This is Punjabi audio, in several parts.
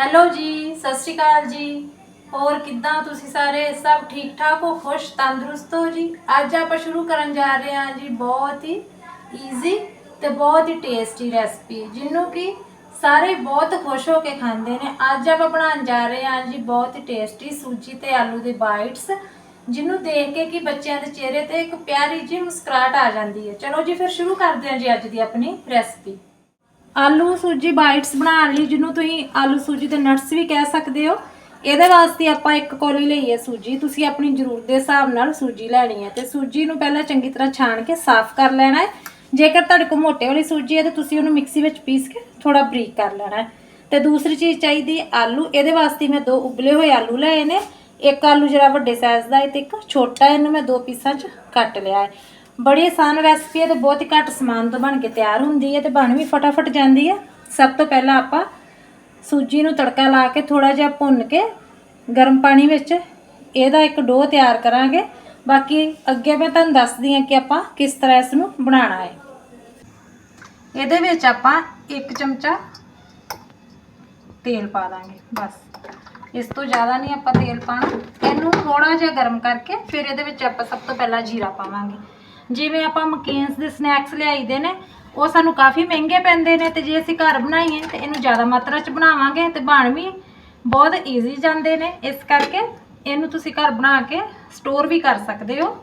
ਹੈਲੋ ਜੀ, ਸਤਿ ਸ਼੍ਰੀ ਅਕਾਲ ਜੀ। ਹੋਰ ਕਿੱਦਾਂ ਤੁਸੀਂ ਸਾਰੇ? ਸਭ ਠੀਕ ਠਾਕ ਹੋ? ਖੁਸ਼, ਤੰਦਰੁਸਤ ਹੋ ਜੀ? ਅੱਜ ਆਪਾਂ ਸ਼ੁਰੂ ਕਰਨ ਜਾ ਰਹੇ ਹਾਂ ਜੀ ਬਹੁਤ ਹੀ ਈਜ਼ੀ ਤੇ ਬਹੁਤ ਹੀ ਟੇਸਟੀ ਰੈਸਪੀ ਜਿਹਨੂੰ ਕਿ ਸਾਰੇ ਬਹੁਤ ਖੁਸ਼ ਹੋ ਕੇ ਖਾਂਦੇ ਨੇ। ਅੱਜ ਆਪਾਂ ਬਣਾਉਣ ਜਾ ਰਹੇ ਹਾਂ ਜੀ ਬਹੁਤ ਹੀ ਟੇਸਟੀ ਸੂਜੀ ਤੇ ਆਲੂ ਦੇ ਬਾਈਟਸ ਜਿਹਨੂੰ ਦੇਖ ਕੇ ਕਿ ਬੱਚਿਆਂ ਦੇ ਚਿਹਰੇ ਤੇ ਇੱਕ ਪਿਆਰੀ ਜਿਹੀ ਮੁਸਕਰਾਹਟ ਆ ਜਾਂਦੀ ਹੈ। ਚਲੋ ਜੀ, ਫਿਰ ਸ਼ੁਰੂ ਕਰਦੇ ਹਾਂ ਜੀ ਅੱਜ ਦੀ ਆਪਣੀ ਰੈਸਪੀ ਆਲੂ ਸੂਜੀ ਬਾਈਟਸ ਬਣਾਉਣ ਲਈ, ਜਿਹਨੂੰ ਤੁਸੀਂ ਆਲੂ ਸੂਜੀ ਤੇ ਨਟਸ ਵੀ ਕਹਿ ਸਕਦੇ ਹੋ। ਇਹਦੇ ਵਾਸਤੇ ਆਪਾਂ ਇੱਕ ਕੋਲੀ ਲਈ ਹੈ ਸੂਜੀ। ਤੁਸੀਂ ਆਪਣੀ ਜ਼ਰੂਰਤ ਦੇ ਹਿਸਾਬ ਨਾਲ ਸੂਜੀ ਲੈਣੀ ਹੈ। ਤੇ ਸੂਜੀ ਨੂੰ ਪਹਿਲਾਂ ਚੰਗੀ ਤਰ੍ਹਾਂ ਛਾਣ ਕੇ ਸਾਫ਼ ਕਰ ਲੈਣਾ ਹੈ। ਜੇਕਰ ਤੁਹਾਡੇ ਕੋਲ ਮੋਟੇ ਵਾਲੀ ਸੂਜੀ ਹੈ, ਤਾਂ ਤੁਸੀਂ ਉਹਨੂੰ ਮਿਕਸੀ ਵਿੱਚ ਪੀਸ ਕੇ ਥੋੜਾ ਬਰੀਕ ਕਰ ਲੈਣਾ ਹੈ। ਤੇ ਦੂਸਰੀ ਚੀਜ਼ ਚਾਹੀਦੀ ਆਲੂ। ਇਹਦੇ ਵਾਸਤੇ ਮੈਂ ਦੋ ਉਬਲੇ ਹੋਏ ਆਲੂ ਲਏ ਨੇ। ਇੱਕ ਆਲੂ ਜਿਹੜਾ ਵੱਡੇ ਸਾਈਜ਼ ਦਾ ਹੈ ਤੇ ਇੱਕ ਛੋਟਾ ਇਹਨੂੰ ਮੈਂ ਦੋ ਪੀਸਾਂ 'ਚ ਕੱਟ ਲਿਆ ਹੈ। ਬੜੀ ਆਸਾਨ ਰੈਸਪੀ ਹੈ ਤੇ ਬਹੁਤ ਹੀ ਘੱਟ ਸਮਾਨ ਤੋਂ ਬਣ ਕੇ ਤਿਆਰ ਹੁੰਦੀ ਹੈ ਤੇ ਬਣ ਵੀ ਫਟਾਫਟ ਜਾਂਦੀ ਹੈ। ਸਭ ਤੋਂ ਪਹਿਲਾਂ ਆਪਾਂ ਸੂਜੀ ਨੂੰ ਤੜਕਾ ਲਾ ਕੇ ਥੋੜਾ ਜਿਹਾ ਭੁੰਨ ਕੇ ਗਰਮ ਪਾਣੀ ਵਿੱਚ ਇਹਦਾ ਇੱਕ ਡੋ ਤਿਆਰ ਕਰਾਂਗੇ। ਬਾਕੀ ਅੱਗੇ ਮੈਂ ਤੁਹਾਨੂੰ ਦੱਸਦੀ ਹਾਂ ਕਿ ਆਪਾਂ ਕਿਸ ਤਰ੍ਹਾਂ ਇਸ ਨੂੰ ਬਣਾਉਣਾ ਹੈ। ਇਹਦੇ ਵਿੱਚ ਆਪਾਂ ਇੱਕ ਚਮਚਾ ਤੇਲ ਪਾ ਦਾਂਗੇ, ਬਸ। ਇਸ ਤੋਂ ਜ਼ਿਆਦਾ ਨਹੀਂ ਆਪਾਂ ਤੇਲ ਪਾਣਾ ਇਹਨੂੰ ਥੋੜਾ ਜਿਹਾ ਗਰਮ ਕਰਕੇ ਫਿਰ ਇਹਦੇ ਵਿੱਚ ਆਪਾਂ ਸਭ ਤੋਂ ਪਹਿਲਾਂ ਜੀਰਾ ਪਾਵਾਂਗੇ। ਜਿਵੇਂ ਆਪਾਂ ਮਕੀਨਸ ਦੇ ਸਨੈਕਸ ਲਿਆਈਦੇ ਨੇ, ਉਹ ਸਾਨੂੰ ਕਾਫੀ ਮਹਿੰਗੇ ਪੈਂਦੇ ਨੇ ਤੇ ਜੇ ਅਸੀਂ ਘਰ ਬਣਾਈਏ ਤੇ ਇਹਨੂੰ ਜ਼ਿਆਦਾ ਮਾਤਰਾ 'ਚ ਬਣਾਵਾਂਗੇ ਤੇ ਬਣ ਵੀ ਬਹੁਤ ਈਜ਼ੀ ਜਾਂਦੇ ਨੇ। ਇਸ ਕਰਕੇ ਇਹਨੂੰ ਤੁਸੀਂ ਘਰ ਬਣਾ ਕੇ ਸਟੋਰ ਵੀ ਕਰ ਸਕਦੇ ਹੋ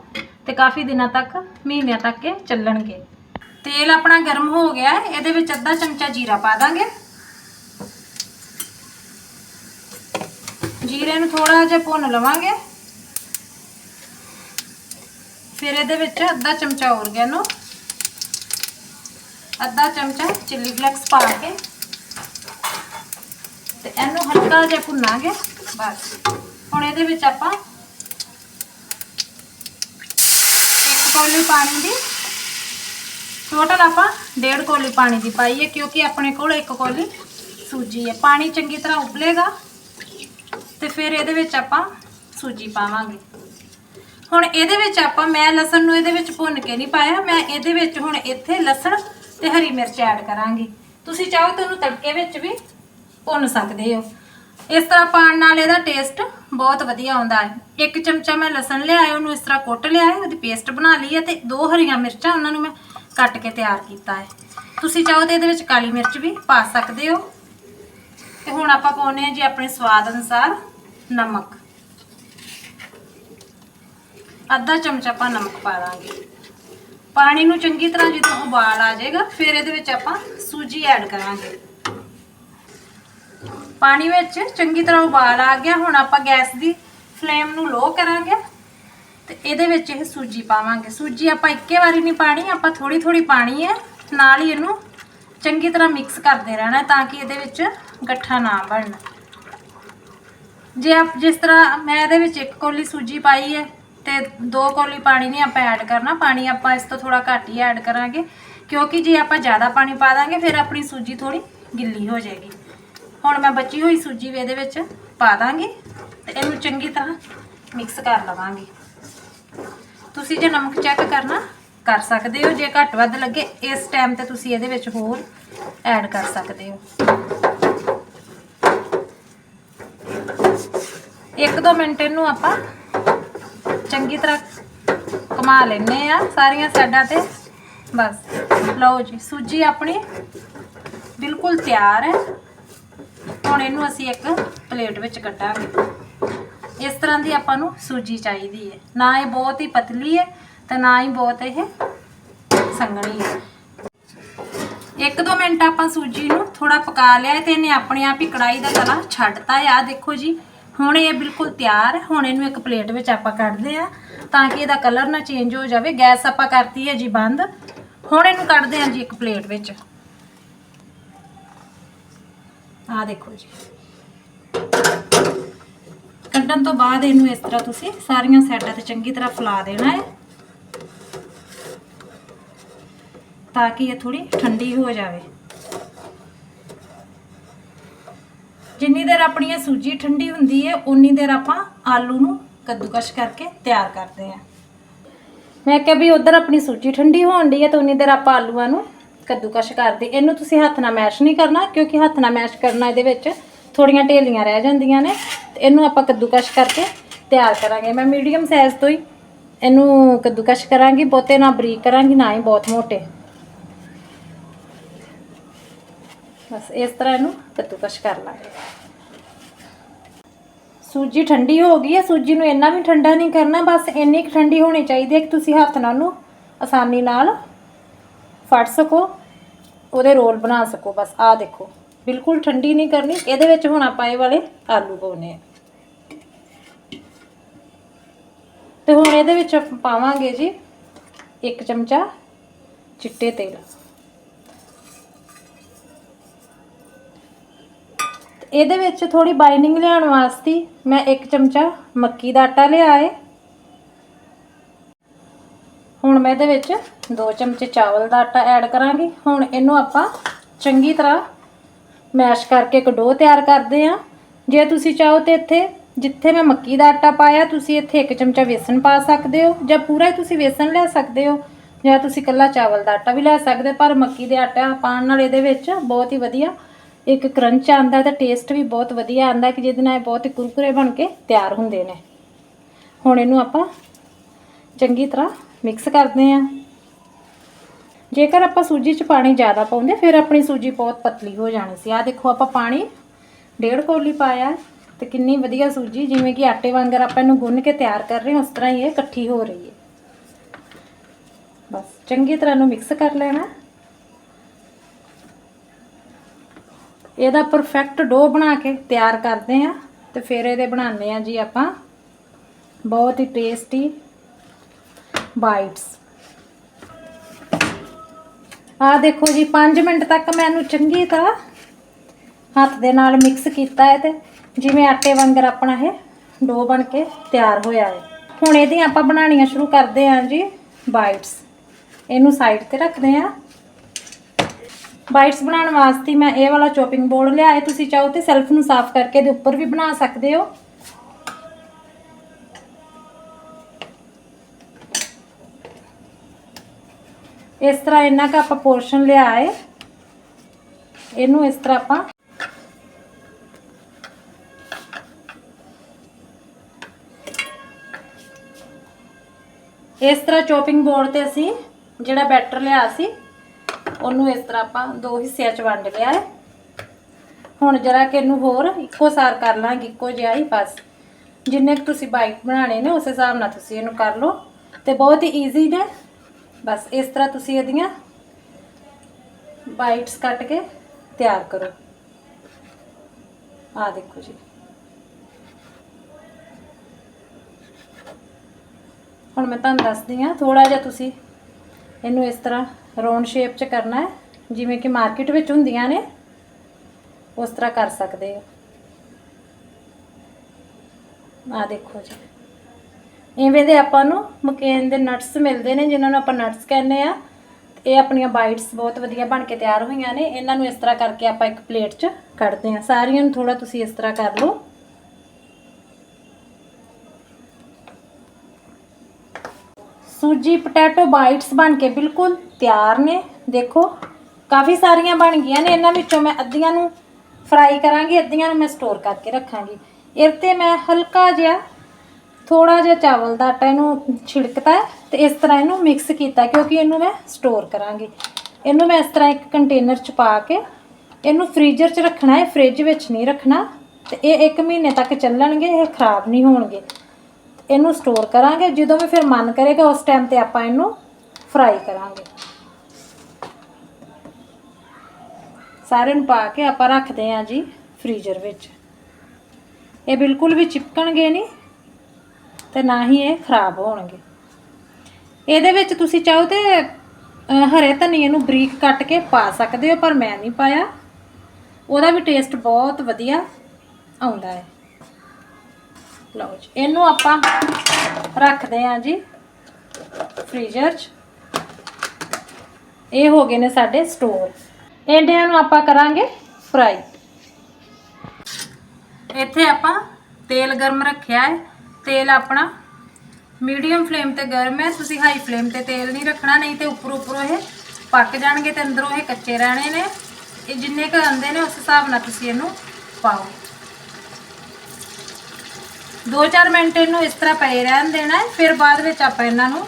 ਤੇ ਕਾਫੀ ਦਿਨਾਂ ਤੱਕ, ਮਹੀਨਿਆਂ ਤੱਕ ਇਹ ਚੱਲਣਗੇ। ਤੇਲ ਆਪਣਾ ਗਰਮ ਹੋ ਗਿਆ ਇਹਦੇ ਵਿੱਚ ਅੱਧਾ ਚਮਚਾ ਜੀਰਾ ਪਾ ਦਾਂਗੇ। ਜੀਰੇ ਨੂੰ ਥੋੜਾ ਜਿਹਾ ਭੁੰਨ ਲਵਾਂਗੇ। ਫਿਰ ਇਹਦੇ ਵਿੱਚ ਅੱਧਾ ਚਮਚਾ ਔਰਗੈਨੋ ਅੱਧਾ ਚਮਚਾ ਚਿੱਲੀ ਫਲੈਕਸ ਪਾ ਕੇ ਤੇ ਇਹਨੂੰ ਹਲਕਾ ਜਿਹਾ ਭੁੰਨਾਂਗੇ, ਬਸ। ਹੁਣ ਇਹਦੇ ਵਿੱਚ ਆਪਾਂ ਇੱਕ ਕੌਲੀ ਪਾਣੀ ਦੀ ਟੋਟਲ ਆਪਾਂ ਡੇਢ ਕੌਲੀ ਪਾਣੀ ਦੀ ਪਾਈ ਹੈ, ਕਿਉਂਕਿ ਆਪਣੇ ਕੋਲ ਇੱਕ ਕੌਲੀ ਸੂਜੀ ਹੈ। ਪਾਣੀ ਚੰਗੀ ਤਰ੍ਹਾਂ ਉਬਲੇਗਾ ਤੇ ਫਿਰ ਇਹਦੇ ਵਿੱਚ ਆਪਾਂ ਸੂਜੀ ਪਾਵਾਂਗੇ। ਹੁਣ ਇਹਦੇ ਵਿੱਚ ਆਪਾਂ, ਮੈਂ ਲਸਣ ਨੂੰ ਇਹਦੇ ਵਿੱਚ ਭੁੰਨ ਕੇ ਨਹੀਂ ਪਾਇਆ, ਮੈਂ ਇਹਦੇ ਵਿੱਚ ਹੁਣ ਇੱਥੇ ਲਸਣ ਤੇ ਹਰੀ ਮਿਰਚ ਐਡ ਕਰਾਂਗੀ। ਤੁਸੀਂ ਚਾਹੋ ਤਾਂ ਉਹਨੂੰ ਤੜਕੇ ਵਿੱਚ ਵੀ ਭੁੰਨ ਸਕਦੇ ਹੋ। ਇਸ ਤਰ੍ਹਾਂ ਪਾਣ ਨਾਲ ਇਹਦਾ ਟੇਸਟ ਬਹੁਤ ਵਧੀਆ ਆਉਂਦਾ ਹੈ। ਇੱਕ ਚਮਚਾ ਮੈਂ ਲਸਣ ਲਿਆ ਹੈ ਉਹਨੂੰ ਇਸ ਤਰ੍ਹਾਂ ਕੁੱਟ ਲਿਆ ਹੈ, ਉਹਦੀ ਪੇਸਟ ਬਣਾ ਲਈ ਹੈ ਤੇ ਦੋ ਹਰੀਆਂ ਮਿਰਚਾਂ ਉਹਨਾਂ ਨੂੰ ਮੈਂ ਕੱਟ ਕੇ ਤਿਆਰ ਕੀਤਾ ਹੈ। ਤੁਸੀਂ ਚਾਹੋ ਤਾਂ ਇਹਦੇ ਵਿੱਚ ਕਾਲੀ ਮਿਰਚ ਵੀ ਪਾ ਸਕਦੇ ਹੋ। ਤੇ ਹੁਣ ਆਪਾਂ ਪਾਉਨੇ ਆ ਜੀ ਆਪਣੇ ਸਵਾਦ ਅਨੁਸਾਰ ਨਮਕ। ਅੱਧਾ ਚਮਚ ਆਪਾਂ ਨਮਕ ਪਾ ਦਾਂਗੇ। ਪਾਣੀ ਨੂੰ ਚੰਗੀ ਤਰ੍ਹਾਂ ਜਦੋਂ ਉਬਾਲ ਆ ਜਾਏਗਾ, ਫਿਰ ਇਹਦੇ ਵਿੱਚ ਆਪਾਂ ਸੂਜੀ ਐਡ ਕਰਾਂਗੇ। ਪਾਣੀ ਵਿੱਚ ਚੰਗੀ ਤਰ੍ਹਾਂ ਉਬਾਲ ਆ ਗਿਆ, ਹੁਣ ਆਪਾਂ ਗੈਸ ਦੀ ਫਲੇਮ ਨੂੰ ਲੋ ਕਰਾਂਗੇ ਤੇ ਇਹਦੇ ਵਿੱਚ ਇਹ ਸੂਜੀ ਪਾਵਾਂਗੇ। ਸੂਜੀ ਆਪਾਂ ਇੱਕੇ ਵਾਰੀ ਨਹੀਂ ਪਾਣੀ, ਆਪਾਂ ਥੋੜੀ ਥੋੜੀ ਪਾਣੀ ਹੈ, ਨਾਲ ਹੀ ਇਹਨੂੰ ਚੰਗੀ ਤਰ੍ਹਾਂ ਮਿਕਸ ਕਰਦੇ ਰਹਿਣਾ ਤਾਂ ਕਿ ਇਹਦੇ ਵਿੱਚ ਗੱਠਾ ਨਾ ਬਣਨ। ਜੇ ਆਪ, ਜਿਸ ਤਰ੍ਹਾਂ ਮੈਂ ਇਹਦੇ ਵਿੱਚ ਇੱਕ ਕੋਲੀ ਸੂਜੀ ਪਾਈ ਹੈ ਤੇ ਦੋ ਕੌਲੀ ਪਾਣੀ ਨਹੀਂ ਆਪਾਂ ਐਡ ਕਰਨਾ, ਪਾਣੀ ਆਪਾਂ ਇਸ ਤੋਂ ਥੋੜਾ ਘੱਟ ਹੀ ਐਡ ਕਰਾਂਗੇ। ਕਿਉਂਕਿ ਜੇ ਆਪਾਂ ਜ਼ਿਆਦਾ ਪਾਣੀ ਪਾ ਦਾਂਗੇ, ਫਿਰ ਆਪਣੀ ਸੂਜੀ ਥੋੜੀ ਗਿੱਲੀ ਹੋ ਜਾਏਗੀ। ਹੁਣ ਮੈਂ ਬਚੀ ਹੋਈ ਸੂਜੀ ਵੀ ਇਹਦੇ ਵਿੱਚ ਪਾ ਦਾਂਗੀ ਤੇ ਇਹਨੂੰ ਚੰਗੀ ਤਰ੍ਹਾਂ ਮਿਕਸ ਕਰ ਲਵਾਂਗੇ। ਤੁਸੀਂ ਜੇ ਨਮਕ ਚੈੱਕ ਕਰਨਾ, ਕਰ ਸਕਦੇ ਹੋ। ਜੇ ਘੱਟ ਵੱਧ ਲੱਗੇ, ਇਸ ਟਾਈਮ ਤੇ ਤੁਸੀਂ ਇਹਦੇ ਵਿੱਚ ਹੋਰ ਐਡ ਕਰ ਸਕਦੇ ਹੋ। ਇੱਕ ਦੋ ਮਿੰਟ ਇਹਨੂੰ ਆਪਾਂ ਚੰਗੀ ਤਰ੍ਹਾਂ ਘੁਮਾ ਲੈਨੇ ਆ ਸਾਰੀਆਂ ਸਾਈਡਾਂ ਤੇ। ਬਸ, ਲਓ ਜੀ, ਸੂਜੀ ਆਪਣੀ ਬਿਲਕੁਲ ਤਿਆਰ ਹੈ। ਹੁਣ ਇਹਨੂੰ ਅਸੀਂ ਇੱਕ ਪਲੇਟ ਵਿੱਚ ਕੱਢਾਂਗੇ। ਇਸ ਤਰ੍ਹਾਂ ਦੀ ਆਪਾਂ ਨੂੰ ਸੂਜੀ ਚਾਹੀਦੀ ਹੈ। ਨਾ ਇਹ ਬਹੁਤ ਹੀ ਪਤਲੀ ਹੈ ਤੇ ਨਾ ਹੀ ਬਹੁਤ ਇਹ ਸੰਘਣੀ ਹੈ। ਇੱਕ ਦੋ ਮਿੰਟ ਆਪਾਂ ਸੂਜੀ ਨੂੰ ਥੋੜਾ ਪਕਾ ਲਿਆ ਤੇ ਇਹਨੇ ਆਪਣੇ ਆਪ ਹੀ ਕੜਾਈ ਦਾ ਤਲਾ ਛੱਡਤਾ ਹੈ। ਆ ਦੇਖੋ ਜੀ ਹੁਣ ਇਹ ਬਿਲਕੁਲ ਤਿਆਰ ਹੈ, ਹੁਣ ਇਹਨੂੰ ਇੱਕ ਪਲੇਟ ਵਿੱਚ ਆਪਾਂ ਕੱਢਦੇ ਆ ਤਾਂ ਕਿ ਇਹਦਾ ਕਲਰ ਨਾ ਚੇਂਜ ਹੋ ਜਾਵੇ। ਗੈਸ ਆਪਾਂ ਕਰਤੀ ਹੈ ਜੀ ਬੰਦ। ਹੁਣ ਇਹਨੂੰ ਕੱਢਦੇ ਆ ਜੀ ਇੱਕ ਪਲੇਟ ਵਿੱਚ। ਆ ਦੇਖੋ ਜੀ। ਕੱਢਣ ਤੋਂ ਬਾਅਦ ਇਹਨੂੰ ਇਸ ਤਰ੍ਹਾਂ ਤੁਸੀਂ ਸਾਰੀਆਂ ਸਾਈਡਾਂ ਤੇ ਚੰਗੀ ਤਰ੍ਹਾਂ ਫੈਲਾ ਦੇਣਾ ਹੈ। ਤਾਂ ਕਿ ਇਹ ਥੋੜੀ ਠੰਡੀ ਹੋ ਜਾਵੇ। ਜਿੰਨੀ ਦੇਰ ਆਪਣੀ ਇਹ ਸੂਜੀ ਠੰਡੀ ਹੁੰਦੀ ਹੈ ਉਨੀ ਦੇਰ ਆਪਾਂ ਆਲੂ ਨੂੰ ਕੱਦੂਕਸ਼ ਕਰਕੇ ਤਿਆਰ ਕਰਦੇ ਹਾਂ ਮੈਂ ਕਿਹਾ ਵੀ ਉਧਰ ਆਪਣੀ ਸੂਜੀ ਠੰਡੀ ਹੋਣ ਦੀ ਹੈ ਤਾਂ ਉਨੀ ਦੇਰ ਆਪਾਂ ਆਲੂਆਂ ਨੂੰ ਕੱਦੂਕਸ਼ ਕਰਦੇ। ਇਹਨੂੰ ਤੁਸੀਂ ਹੱਥ ਨਾਲ ਮੈਸ਼ ਨਹੀਂ ਕਰਨਾ, ਕਿਉਂਕਿ ਹੱਥ ਨਾਲ ਮੈਸ਼ ਕਰਨਾ ਇਹਦੇ ਵਿੱਚ ਥੋੜੀਆਂ ਢੇਲੀਆਂ ਰਹਿ ਜਾਂਦੀਆਂ ਨੇ। ਤੇ ਇਹਨੂੰ ਆਪਾਂ ਕੱਦੂਕਸ਼ ਕਰਕੇ ਤਿਆਰ ਕਰਾਂਗੇ। ਮੈਂ ਮੀਡੀਅਮ ਸਾਈਜ਼ ਤੋਂ ਹੀ ਇਹਨੂੰ ਕੱਦੂਕਸ਼ ਕਰਾਂਗੀ, ਬਹੁਤੇ ਨਾ ਬਰੀਕ ਕਰਾਂਗੀ, ਨਾ ਹੀ ਬਹੁਤ ਮੋਟੇ। ਬਸ ਇਸ ਤਰ੍ਹਾਂ ਇਹਨੂੰ ਕੱਦੂਕਸ਼ ਕਰ ਲਾਂਗੇ। ਸੂਜੀ ਠੰਡੀ ਹੋ ਗਈ ਹੈ, ਸੂਜੀ ਨੂੰ ਇੰਨਾ ਵੀ ਠੰਡਾ ਨਹੀਂ ਕਰਨਾ, ਬਸ ਇੰਨੀ ਕੁ ਠੰਡੀ ਹੋਣੀ ਚਾਹੀਦੀ ਹੈ ਕਿ ਤੁਸੀਂ ਹੱਥ ਨਾਲ ਉਹਨੂੰ ਆਸਾਨੀ ਨਾਲ ਫੜ ਸਕੋ, ਉਹਦੇ ਰੋਲ ਬਣਾ ਸਕੋ। ਬਸ ਆਹ ਦੇਖੋ, ਬਿਲਕੁਲ ਠੰਡੀ ਨਹੀਂ ਕਰਨੀ, ਇਹਦੇ ਵਿੱਚ ਹੁਣ ਆਪਾਂ ਇਹ ਵਾਲੇ ਆਲੂ ਪਾਉਣੇ ਆ ਤੇ ਹੁਣ ਇਹਦੇ ਵਿੱਚ ਪਾਵਾਂਗੇ ਜੀ ਇੱਕ ਚਮਚਾ ਚਿੱਟੇ ਤੇਲ। ਇਹਦੇ ਵਿੱਚ ਥੋੜੀ ਬਾਈਨਿੰਗ ਲਿਆਉਣ ਵਾਸਤੇ ਮੈਂ ਇੱਕ ਚਮਚਾ ਮੱਕੀ ਦਾ ਆਟਾ ਲਿਆ ਏ। ਹੁਣ ਮੈਂ ਇਹਦੇ ਵਿੱਚ 2 ਚਮਚੇ ਚਾਵਲ ਦਾ ਆਟਾ ਐਡ ਕਰਾਂਗੀ। ਹੁਣ ਇਹਨੂੰ ਆਪਾਂ ਚੰਗੀ ਤਰ੍ਹਾਂ ਮੈਸ਼ ਕਰਕੇ ਇੱਕ ਡੋ ਤਿਆਰ ਕਰਦੇ ਆ। ਜੇ ਤੁਸੀਂ ਚਾਹੋ ਤੇ ਇੱਥੇ, ਜਿੱਥੇ ਮੈਂ ਮੱਕੀ ਦਾ ਆਟਾ ਪਾਇਆ, ਤੁਸੀਂ ਇੱਥੇ ਇੱਕ ਚਮਚਾ ਵੇਸਣ ਪਾ ਸਕਦੇ ਹੋ ਜਾਂ ਪੂਰਾ ਹੀ ਤੁਸੀਂ ਵੇਸਣ ਲੈ ਸਕਦੇ ਹੋ ਜਾਂ ਤੁਸੀਂ ਇਕੱਲਾ ਚਾਵਲ ਦਾ ਆਟਾ ਵੀ ਲੈ ਸਕਦੇ ਹੋ। ਪਰ ਮੱਕੀ ਦੇ ਆਟਾ ਪਾਉਣ ਨਾਲ ਇਹਦੇ ਵਿੱਚ ਬਹੁਤ ਹੀ ਵਧੀਆ ਇੱਕ ਕਰੰਚ ਆਂਦਾ ਤੇ ਟੇਸਟ ਵੀ ਬਹੁਤ ਵਧੀਆ ਆਂਦਾ ਕਿ ਜਿਹਦੇ ਨਾਲ ਇਹ ਬਹੁਤ ਹੀ ਕੁਰਕੁਰੇ ਬਣ ਕੇ ਤਿਆਰ ਹੁੰਦੇ ਨੇ। ਹੁਣ ਇਹਨੂੰ ਆਪਾਂ ਚੰਗੀ ਤਰ੍ਹਾਂ ਮਿਕਸ ਕਰਦੇ ਆਂ ਜੇਕਰ ਆਪਾਂ ਸੂਜੀ 'ਚ ਪਾਣੀ ਜ਼ਿਆਦਾ ਪਾਉਂਦੇ, ਫਿਰ ਆਪਣੀ ਸੂਜੀ ਬਹੁਤ ਪਤਲੀ ਹੋ ਜਾਣੀ ਸੀ। ਆ ਦੇਖੋ, ਆਪਾਂ ਪਾਣੀ ਡੇਢ ਕੋਲੀ ਪਾਇਆ ਤੇ ਕਿੰਨੀ ਵਧੀਆ ਸੂਜੀ, ਜਿਵੇਂ ਕਿ ਆਟੇ ਵਾਂਗਰ ਆਪਾਂ ਇਹਨੂੰ ਗੁੰਨ ਕੇ ਤਿਆਰ ਕਰ ਰਹੇ ਹਾਂ, ਉਸ ਤਰ੍ਹਾਂ ਹੀ ਇਹ ਇਕੱਠੀ ਹੋ ਰਹੀ ਹੈ। ਬਸ, ਚੰਗੀ ਤਰ੍ਹਾਂ ਨੂੰ ਮਿਕਸ ਕਰ ਲੈਣਾ। ਇਹਦਾ ਪਰਫੈਕਟ ਡੋ ਬਣਾ ਕੇ ਤਿਆਰ ਕਰਦੇ ਆ ਤੇ ਫਿਰ ਇਹਦੇ ਬਣਾਉਂਦੇ ਆ ਜੀ ਆਪਾਂ ਬਹੁਤ ਹੀ ਟੇਸਟੀ ਬਾਈਟਸ ਆ ਦੇਖੋ ਜੀ 5 ਮਿੰਟ ਤੱਕ ਮੈਂ ਇਹਨੂੰ ਚੰਗੀ ਤਰ੍ਹਾਂ ਹੱਥ ਦੇ ਨਾਲ ਮਿਕਸ ਕੀਤਾ ਹੈ ਤੇ ਜਿਵੇਂ ਆਟੇ ਵਾਂਗਰ ਆਪਣਾ ਇਹ ਡੋ ਬਣ ਕੇ ਤਿਆਰ ਹੋਇਆ ਹੈ। ਹੁਣ ਇਹਦੀਆਂ ਆਪਾਂ ਬਣਾਉਣੀਆਂ ਸ਼ੁਰੂ ਕਰਦੇ ਹਾਂ ਜੀ ਬਾਈਟਸ ਇਹਨੂੰ ਸਾਈਡ ਤੇ ਰੱਖਦੇ ਹਾਂ। ਬਾਈਟਸ ਬਣਾਉਣ ਵਾਸਤੇ ਮੈਂ ਇਹ ਵਾਲਾ ਚੋਪਿੰਗ ਬੋਰਡ ਲਿਆ ਹੈ ਤੁਸੀਂ ਚਾਹੋ ਤੇ ਸੈਲਫ ਨੂੰ ਸਾਫ਼ ਕਰਕੇ ਇਹਦੇ ਉੱਪਰ ਵੀ ਬਣਾ ਸਕਦੇ ਹੋ। ਇਸ ਤਰ੍ਹਾਂ ਇੰਨਾ ਕੁ ਆਪਾਂ ਪੋਰਸ਼ਨ ਲਿਆ ਹੈ ਇਹਨੂੰ ਇਸ ਤਰ੍ਹਾਂ ਆਪਾਂ ਇਸ ਤਰ੍ਹਾਂ ਚੋਪਿੰਗ ਬੋਰਡ ਤੇ ਅਸੀਂ ਜਿਹੜਾ ਬੈਟਰ ਲਿਆ ਸੀ ਉਹਨੂੰ ਇਸ ਤਰ੍ਹਾਂ ਆਪਾਂ ਦੋ ਹਿੱਸਿਆਂ 'ਚ ਵੰਡ ਲਿਆ ਹੈ। ਹੁਣ ਜਰਾ ਕਿ ਇਹਨੂੰ ਹੋਰ ਇੱਕੋ ਸਾਰ ਕਰ ਲਾਂਗੇ, ਇੱਕੋ ਜਿਹਾ ਹੀ ਬਸ। ਜਿੰਨੇ ਕੁ ਤੁਸੀਂ ਬਾਈਟ ਬਣਾਣੇ ਨੇ, ਉਸ ਹਿਸਾਬ ਨਾਲ ਤੁਸੀਂ ਇਹਨੂੰ ਕਰ ਲਓ। ਤੇ ਬਹੁਤ ਹੀ ਈਜ਼ੀ ਨੇ। ਬਸ ਇਸ ਤਰ੍ਹਾਂ ਤੁਸੀਂ ਇਹਦੀਆਂ ਬਾਈਟਸ ਕੱਟ ਕੇ ਤਿਆਰ ਕਰੋ। ਆ ਦੇਖੋ ਜੀ। ਹੁਣ ਮੈਂ ਤੁਹਾਨੂੰ ਦੱਸਦੀ ਹਾਂ ਥੋੜਾ ਜਿਹਾ ਤੁਸੀਂ ਇਹਨੂੰ ਇਸ ਤਰ੍ਹਾਂ ਰਾਉਂਡ ਸ਼ੇਪ 'ਚ ਕਰਨਾ ਹੈ, ਜਿਵੇਂ ਕਿ ਮਾਰਕੀਟ ਵਿੱਚ ਹੁੰਦੀਆਂ ਨੇ, ਉਸ ਤਰ੍ਹਾਂ ਕਰ ਸਕਦੇ ਹੋ। ਆ ਦੇਖੋ ਜੀ। ਇਵੇਂ ਦੇ ਆਪਾਂ ਨੂੰ ਮਕੇਨ ਦੇ ਨਟਸ ਮਿਲਦੇ ਨੇ, ਜਿਨ੍ਹਾਂ ਨੂੰ ਆਪਾਂ ਨਟਸ ਕਹਿੰਦੇ ਆ ਇਹ ਆਪਣੀਆਂ ਬਾਈਟਸ ਬਹੁਤ ਵਧੀਆ ਬਣ ਕੇ ਤਿਆਰ ਹੋਈਆਂ ਨੇ। ਇਹਨਾਂ ਨੂੰ ਇਸ ਤਰ੍ਹਾਂ ਕਰਕੇ ਆਪਾਂ ਇੱਕ ਪਲੇਟ 'ਚ ਕੱਢਦੇ ਹਾਂ। ਸਾਰੀਆਂ ਨੂੰ ਥੋੜਾ ਤੁਸੀਂ ਇਸ ਤਰ੍ਹਾਂ ਕਰ ਲਓ। ਸੂਜੀ ਪੋਟੈਟੋ ਬਾਈਟਸ ਬਣ ਕੇ ਬਿਲਕੁਲ ਤਿਆਰ ਨੇ। ਦੇਖੋ, ਕਾਫੀ ਸਾਰੀਆਂ ਬਣ ਗਈਆਂ ਨੇ। ਇਹਨਾਂ ਵਿੱਚੋਂ ਮੈਂ ਅੱਧੀਆਂ ਨੂੰ ਫਰਾਈ ਕਰਾਂਗੀ, ਅੱਧੀਆਂ ਨੂੰ ਮੈਂ ਸਟੋਰ ਕਰਕੇ ਰੱਖਾਂਗੀ। ਇਹ ਤੇ ਮੈਂ ਹਲਕਾ ਜਿਹਾ ਥੋੜਾ ਜਿਹਾ ਚਾਵਲ ਦਾ ਆਟਾ ਇਹਨੂੰ ਛਿੜਕਤਾ ਹੈ ਤੇ ਇਸ ਤਰ੍ਹਾਂ ਇਹਨੂੰ ਮਿਕਸ ਕੀਤਾ ਕਿਉਂਕਿ ਇਹਨੂੰ ਮੈਂ ਸਟੋਰ ਕਰਾਂਗੀ। ਇਹਨੂੰ ਮੈਂ ਇਸ ਤਰ੍ਹਾਂ ਇੱਕ ਕੰਟੇਨਰ ਚ ਪਾ ਕੇ ਇਹਨੂੰ ਫ੍ਰੀਜ਼ਰ ਚ ਰੱਖਣਾ ਹੈ। ਫ੍ਰਿਜ ਵਿੱਚ ਨਹੀਂ ਰੱਖਣਾ ਤੇ ਇਹ 1 ਮਹੀਨੇ ਤੱਕ ਚੱਲਣਗੇ, ਇਹ ਖਰਾਬ ਨਹੀਂ ਹੋਣਗੇ। ਇਹਨੂੰ ਸਟੋਰ ਕਰਾਂਗੇ। ਜਦੋਂ ਵੀ ਫਿਰ ਮਨ ਕਰੇਗਾ, ਉਸ ਟਾਈਮ ਤੇ ਆਪਾਂ ਇਹਨੂੰ ਫਰਾਈ ਕਰਾਂਗੇ। ਸਾਰੇ ਨੂੰ ਪਾ ਕੇ ਆਪਾਂ ਰੱਖਦੇ ਹਾਂ ਜੀ ਫ੍ਰੀਜ਼ਰ ਵਿੱਚ। ਇਹ ਬਿਲਕੁਲ ਵੀ ਚਿਪਕਣਗੇ ਨਹੀਂ ਤੇ ਨਾ ਹੀ ਇਹ ਖਰਾਬ ਹੋਣਗੇ। ਇਹਦੇ ਵਿੱਚ ਤੁਸੀਂ ਚਾਹੋ ਤੇ ਹਰੇ ਧਨੀਏ ਨੂੰ ਬਰੀਕ ਕੱਟ ਕੇ ਪਾ ਸਕਦੇ ਹੋ, ਪਰ ਮੈਂ ਨਹੀਂ ਪਾਇਆ। ਉਹਦਾ ਵੀ ਟੇਸਟ ਬਹੁਤ ਵਧੀਆ ਆਉਂਦਾ ਹੈ। ਲਓ ਜੀ, ਇਹਨੂੰ ਆਪਾਂ ਰੱਖਦੇ ਹਾਂ ਜੀ ਫ੍ਰੀਜ਼ਰ 'ਚ। ਇਹ ਹੋ ਗਏ ਨੇ ਸਾਡੇ ਸਟੋਰ ਇਹਨਾਂ ਨੂੰ ਆਪਾਂ ਕਰਾਂਗੇ ਫਰਾਈ ਇੱਥੇ ਆਪਾਂ ਤੇਲ ਗਰਮ ਰੱਖਿਆ ਹੈ। ਤੇਲ ਆਪਣਾ ਮੀਡੀਅਮ ਫਲੇਮ ਤੇ ਗਰਮ ਹੈ। ਤੁਸੀਂ ਹਾਈ ਫਲੇਮ ਤੇ ਤੇਲ ਨਹੀਂ ਰੱਖਣਾ, ਨਹੀਂ ਤੇ ਉੱਪਰ ਉੱਪਰੋਂ ਇਹ ਪੱਕ ਜਾਣਗੇ ਤੇ ਅੰਦਰੋਂ ਇਹ ਕੱਚੇ ਰਹਿਣੇ ਨੇ। ਇਹ ਜਿੰਨੇ ਕੁ ਆਉਂਦੇ ਨੇ, ਉਸ ਹਿਸਾਬ ਨਾਲ ਤੁਸੀਂ ਇਹਨੂੰ ਪਾਓ। 2-4 ਮਿੰਟ ਇਹਨੂੰ ਇਸ ਤਰ੍ਹਾਂ ਪਏ ਰਹਿਣ ਦੇਣਾ ਹੈ, ਫਿਰ ਬਾਅਦ ਵਿੱਚ ਆਪਾਂ ਇਹਨਾਂ ਨੂੰ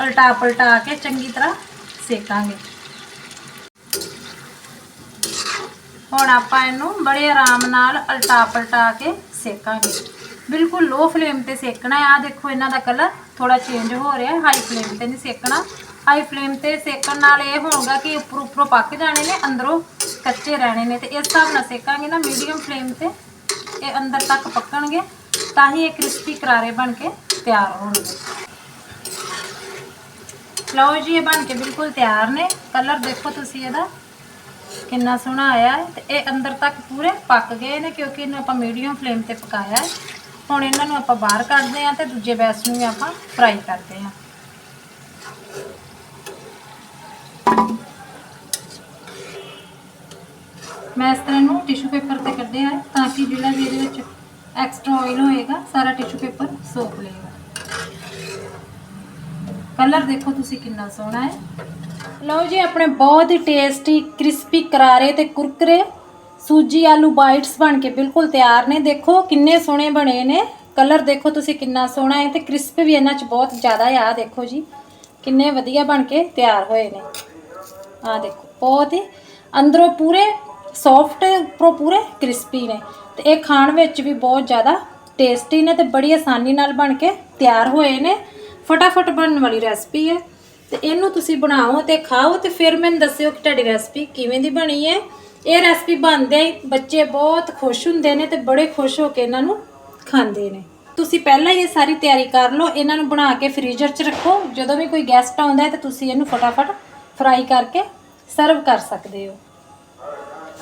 ਉਲਟਾ ਪਲਟਾ ਕੇ ਚੰਗੀ ਤਰ੍ਹਾਂ ਸੇਕਾਂਗੇ। ਹੁਣ ਆਪਾਂ ਇਹਨੂੰ ਬੜੇ ਆਰਾਮ ਨਾਲ ਉਲਟਾ ਪਲਟਾ ਕੇ ਸੇਕਾਂਗੇ। ਬਿਲਕੁਲ ਲੋ ਫਲੇਮ ਤੇ ਸੇਕਣਾ ਹੈ। ਆ ਦੇਖੋ ਇਹਨਾਂ ਦਾ ਕਲਰ ਥੋੜਾ ਚੇਂਜ ਹੋ ਰਿਹਾ ਹੈ। ਹਾਈ ਫਲੇਮ ਤੇ ਨਹੀਂ ਸੇਕਣਾ। ਹਾਈ ਫਲੇਮ ਤੇ ਸੇਕਣ ਨਾਲ ਇਹ ਹੋਊਗਾ ਕਿ ਉੱਪਰ ਉੱਪਰੋਂ ਪੱਕ ਜਾਣੇ ਨੇ, ਅੰਦਰੋਂ ਕੱਚੇ ਰਹਿਣੇ ਨੇ। ਤੇ ਇਸ ਹਿਸਾਬ ਨਾਲ ਸੇਕਾਂਗੇ ਨਾ ਮੀਡੀਅਮ ਫਲੇਮ ਤੇ ਇਹ ਅੰਦਰ ਤੱਕ ਪੱਕਣਗੇ। ਤਾਂ ਹੀ ਇਹ ਕ੍ਰਿਸਪੀ ਕਰਾਰੇ ਬਣ ਕੇ ਤਿਆਰ ਹੋਣਗੇ ਲਓ ਜੀ, ਇਹ ਬਣ ਕੇ ਬਿਲਕੁਲ ਤਿਆਰ ਨੇ। ਕਲਰ ਦੇਖੋ ਤੁਸੀਂ ਇਹਦਾ। ਕਿੰਨਾ ਸੋਹਣਾ ਆਇਆ ਤੇ ਇਹ ਅੰਦਰ ਤੱਕ ਪੂਰੇ ਪੱਕ ਗਏ ਨੇ ਕਿਉਂਕਿ ਇਹਨੂੰ ਆਪਾਂ ਮੀਡੀਅਮ ਫਲੇਮ ਤੇ ਪਕਾਇਆ ਹੈ। ਹੁਣ ਇਹਨਾਂ ਨੂੰ ਆਪਾਂ ਬਾਹਰ ਕੱਢਦੇ ਹਾਂ ਤੇ ਦੂਜੇ ਬੈਸ ਨੂੰ ਵੀ ਆਪਾਂ ਫਰਾਈ ਕਰਦੇ ਹਾਂ। ਮੈਂ ਇਸ ਤਰ੍ਹਾਂ ਨੂੰ ਟਿਸ਼ੂ ਪੇਪਰ ਤੇ ਕੱਢਿਆ ਤਾਂ ਕਿ ਜਿਹੜਾ ਵੀ ਇਹਦੇ ਵਿੱਚ ਐਕਸਟਰਾ ਆਇਲ ਹੋਏਗਾ, ਸਾਰਾ ਟਿਸ਼ੂ ਪੇਪਰ ਸੋਖ ਲਏਗਾ ਕਲਰ ਦੇਖੋ ਤੁਸੀਂ ਕਿੰਨਾ ਸੋਹਣਾ ਹੈ। ਲਓ ਜੀ, ਆਪਣੇ ਬਹੁਤ ਹੀ ਟੇਸਟੀ ਕ੍ਰਿਸਪੀ ਕਰਾਰੇ ਤੇ ਕੁਰਕਰੇ, ਸੂਜੀ ਆਲੂ ਬਾਈਟਸ ਬਣ ਕੇ ਬਿਲਕੁਲ ਤਿਆਰ ਨੇ। ਦੇਖੋ ਕਿੰਨੇ ਸੋਹਣੇ ਬਣੇ ਨੇ। ਕਲਰ ਦੇਖੋ ਤੁਸੀਂ ਕਿੰਨਾ ਸੋਹਣਾ ਹੈ ਤੇ ਕ੍ਰਿਸਪ ਵੀ ਇਹਨਾਂ 'ਚ ਬਹੁਤ ਜ਼ਿਆਦਾ ਆ, ਦੇਖੋ ਜੀ। ਕਿੰਨੇ ਵਧੀਆ ਬਣ ਕੇ ਤਿਆਰ ਹੋਏ ਨੇ। ਆ ਦੇਖੋ, ਬਹੁਤ ਹੀ ਅੰਦਰੋਂ ਪੂਰੇ ਸੌਫਟ ਉੱਪਰੋਂ ਪੂਰੇ ਕ੍ਰਿਸਪੀ ਨੇ। ਤੇ ਇਹ ਖਾਣ ਵਿੱਚ ਵੀ ਬਹੁਤ ਜ਼ਿਆਦਾ ਟੇਸਟੀ ਨੇ ਤੇ ਬੜੀ ਆਸਾਨੀ ਨਾਲ ਬਣ ਕੇ ਤਿਆਰ ਹੋਏ ਨੇ। ਫਟਾਫਟ ਬਣਨ ਵਾਲੀ ਰੈਸਪੀ ਹੈ। ਤੇ ਇਹਨੂੰ ਤੁਸੀਂ ਬਣਾਓ ਤੇ ਖਾਓ ਤੇ ਫਿਰ ਮੈਨੂੰ ਦੱਸਿਓ ਕਿ ਤੁਹਾਡੀ ਰੈਸਪੀ ਕਿਵੇਂ ਦੀ ਬਣੀ ਹੈ। ਇਹ ਰੈਸਪੀ ਬਣਦੇ ਹੀ ਬੱਚੇ ਬਹੁਤ ਖੁਸ਼ ਹੁੰਦੇ ਨੇ ਤੇ ਬੜੇ ਖੁਸ਼ ਹੋ ਕੇ ਇਹਨਾਂ ਨੂੰ ਖਾਂਦੇ ਨੇ। ਤੁਸੀਂ ਪਹਿਲਾਂ ਹੀ ਇਹ ਸਾਰੀ ਤਿਆਰੀ ਕਰ ਲਓ, ਇਹਨਾਂ ਨੂੰ ਬਣਾ ਕੇ ਫ੍ਰੀਜ਼ਰ 'ਚ ਰੱਖੋ। ਜਦੋਂ ਵੀ ਕੋਈ ਗੈਸਟ ਆਉਂਦਾ ਹੈ ਤੇ ਤੁਸੀਂ ਇਹਨੂੰ ਫਟਾਫਟ ਫਰਾਈ ਕਰਕੇ ਸਰਵ ਕਰ ਸਕਦੇ ਹੋ।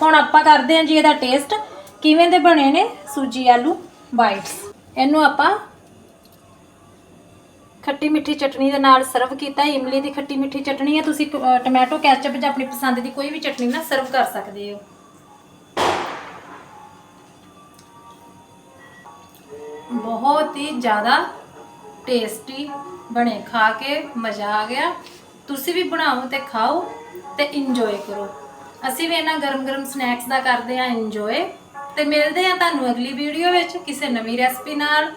ਹੁਣ ਆਪਾਂ ਕਰਦੇ ਹਾਂ ਜੀ ਇਹਦਾ ਟੇਸਟ। ਕਿਵੇਂ ਦੇ ਬਣੇ ਨੇ ਸੂਜੀ ਆਲੂ ਬਾਈਟਸ ਇਹਨੂੰ ਆਪਾਂ ਖੱਟੀ ਮਿੱਠੀ ਚਟਨੀ ਦੇ ਨਾਲ ਸਰਵ ਕੀਤਾ। ਇਮਲੀ ਦੀ ਖੱਟੀ ਮਿੱਠੀ ਚਟਨੀ ਹੈ। ਤੁਸੀਂ ਟੋਮੈਟੋ ਕੈਚਅਪ ਜਾਂ ਆਪਣੀ ਪਸੰਦ ਦੀ ਕੋਈ ਵੀ ਚਟਣੀ ਨਾਲ ਸਰਵ ਕਰ ਸਕਦੇ ਹੋ। ਬਹੁਤ ਹੀ ਜ਼ਿਆਦਾ ਟੇਸਟੀ ਬਣੇ। ਖਾ ਕੇ ਮਜ਼ਾ ਆ ਗਿਆ। ਤੁਸੀਂ ਵੀ ਬਣਾਓ ਤੇ ਖਾਓ ਤੇ ਇੰਜੋਏ ਕਰੋ। ਅਸੀਂ ਵੀ ਇਹਨਾਂ ਗਰਮ-ਗਰਮ ਸਨੈਕਸ ਦਾ ਕਰਦੇ ਹਾਂ ਇੰਜੋਏ ਤੇ ਮਿਲਦੇ ਹਾਂ ਤੁਹਾਨੂੰ ਅਗਲੀ ਵੀਡੀਓ ਵਿੱਚ ਕਿਸੇ ਨਵੀਂ ਰੈਸਪੀ ਨਾਲ।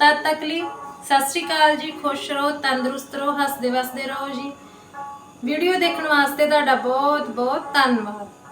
ਤਦ ਤੱਕ ਲਈ ਸਤਿ ਸ਼੍ਰੀ ਅਕਾਲ ਜੀ, ਖੁਸ਼ ਰਹੋ, ਤੰਦਰੁਸਤ ਰਹੋ, ਹੱਸਦੇ ਵਸਦੇ ਰਹੋ ਜੀ। ਵੀਡੀਓ ਦੇਖਣ ਵਾਸਤੇ ਤੁਹਾਡਾ ਬਹੁਤ ਬਹੁਤ ਧੰਨਵਾਦ।